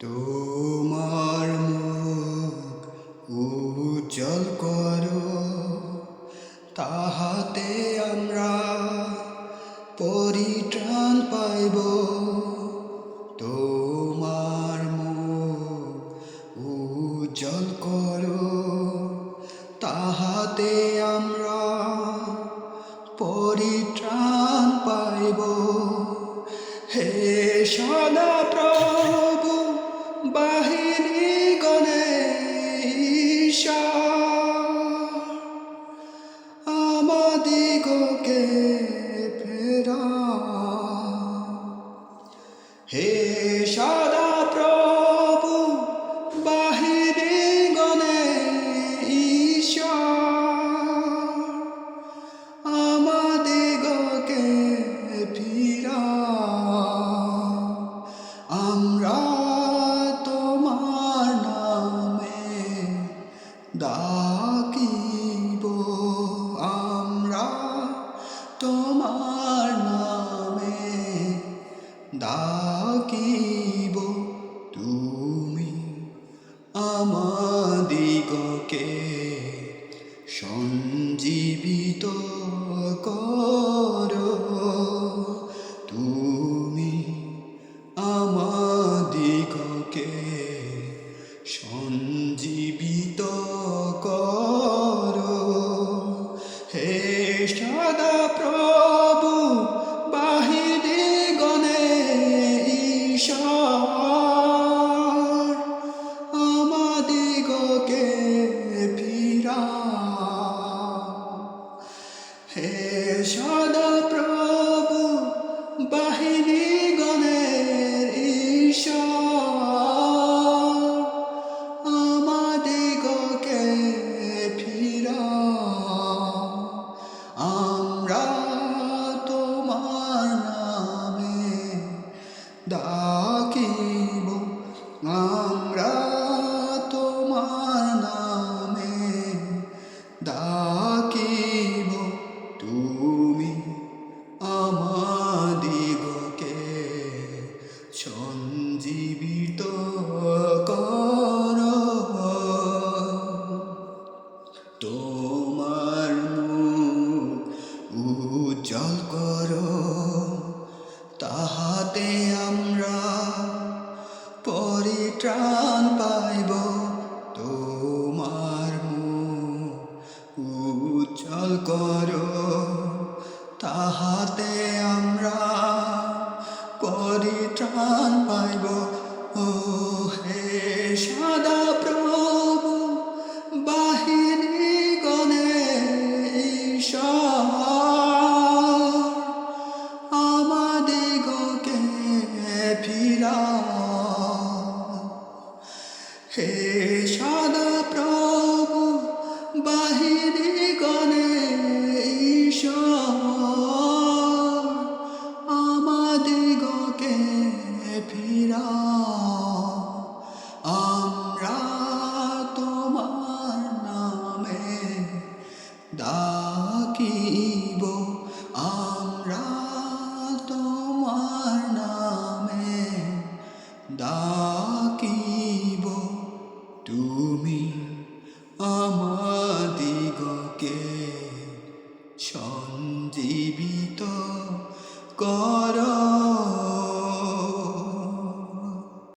তোমার মুখ উজ্জ্বল করো। তাহাতে আমরা পরিত্রাণ পাইব। তোমার মুখ উজ্জ্বল করো। তাহাতে আমরা পরিত্রাণ আমাদিগকে ফেরা। হে সদা প্রভু বাহিনী গণে ঈশ্বর আমাদিগকে ফিরা। আমরা সঞ্জীবিত কর। তুমি আমাদিগকে সঞ্জীবিত কর। হে হে সদা প্রভু সঞ্জীবিত কর। তোমার উজ্জ্বল করো। তাহাতে আমরা পরিত্রাণ পাইব। তোমার উজ্জ্বল করো। তাহাতে আমরা পরিত্রাণ পাইব। হে সদা প্রভু বাহিনী গণে আমাদিগকে ফিরা। হে সদা দিব। আমরা তোমার নামে ডাকিব। তুমি আমাদিগকে সঞ্জীবিত কর।